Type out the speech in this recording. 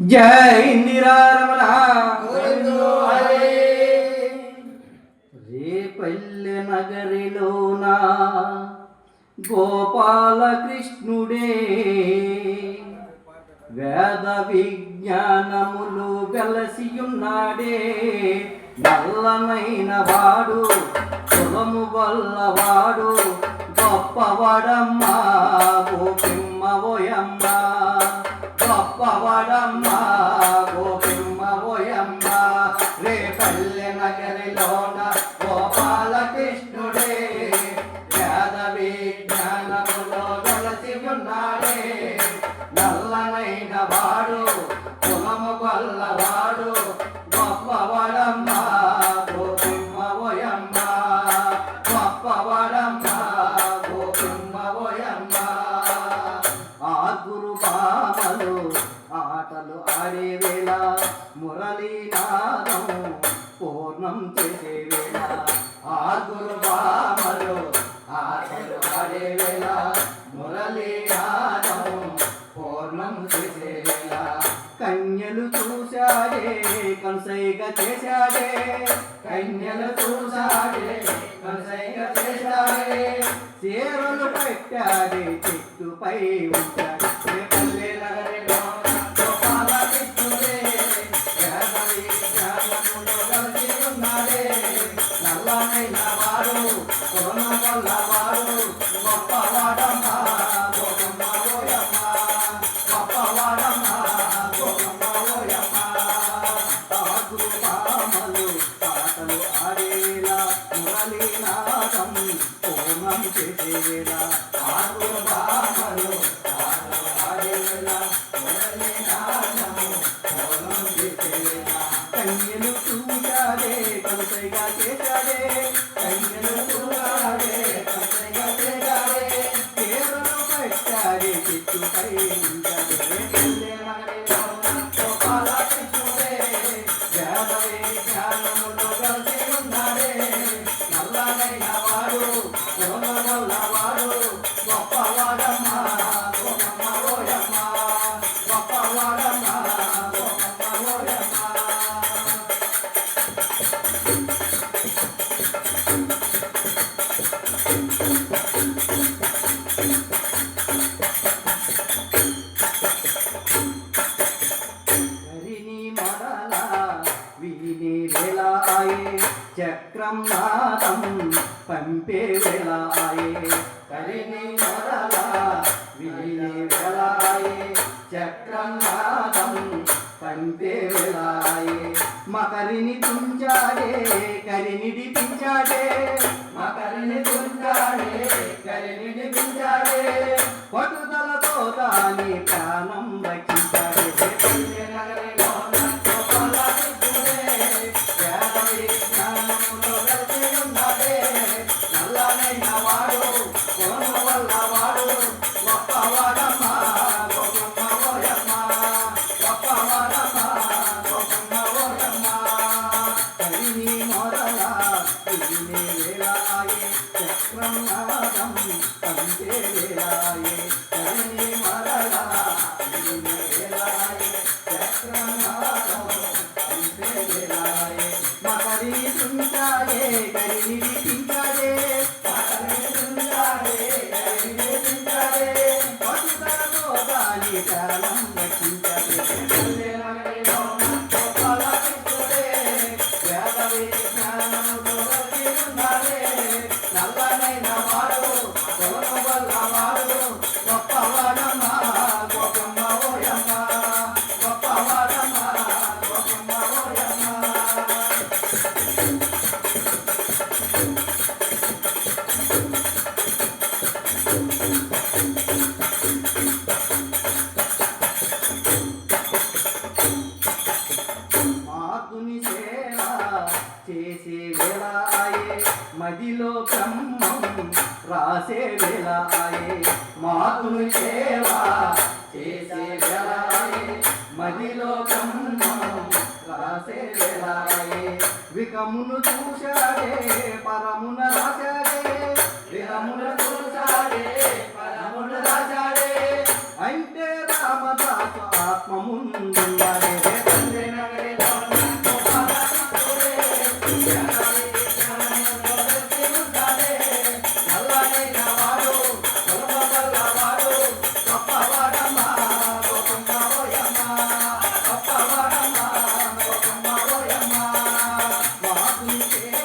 జై ఇందిరారమణ రేపల్లె నగరిలోన గోపాలకృష్ణుడే. వేద విజ్ఞానములు వెలసియున్నాడే నల్లమైన వాడు కులము వల్లవాడు గొప్పవాడమ్మా. గోపిమ్మ ఓయమ్మ గొప్పవాడమ్మ. మురళీనాదం పూర్ణం చేసే వేళ ఆ గురు బామలు ఆటలు ఆడే వేళ మురళీనాదం పూర్ణం చేసే వేళ. కన్యలు చూశాడే కంసైక చేశాడే కన్యలు చూశాడే కంసైక చేశాడే. చీరలు పెట్టాడే చెట్టుపై ఉంచాడే. ఆరు గొప్పవాడమ్మ, ఆరు ఓయమ్మ, ఆడేలా. కన్యలు చూశాడే కలుసైగా చేశాడే కన్యలు చూశాడే కలుసైగా పంపే వేలాయే హరిని మరల వీని వేలాయే చక్రం నాదం వేలాయే. మకరిని తుంచాడే కరినిడి పించాడే మకరిని తుంచాడే కరినిడి పించాడే. పట్టుదలతో దాని ప్రాణం రక్షించాడే. Oh, మదిలో బ్రహ్మం రాసే వేళాయే మాతుని సేవా చేసే వేళాయే మదిలో బ్రహ్మం రాసే వేళాయే వికమును చూశాడే పరమున రాశాడే. వికమును చూశాడే పరమున రాశాడే. అంటే రామదాసు ఆత్మముందు yeah.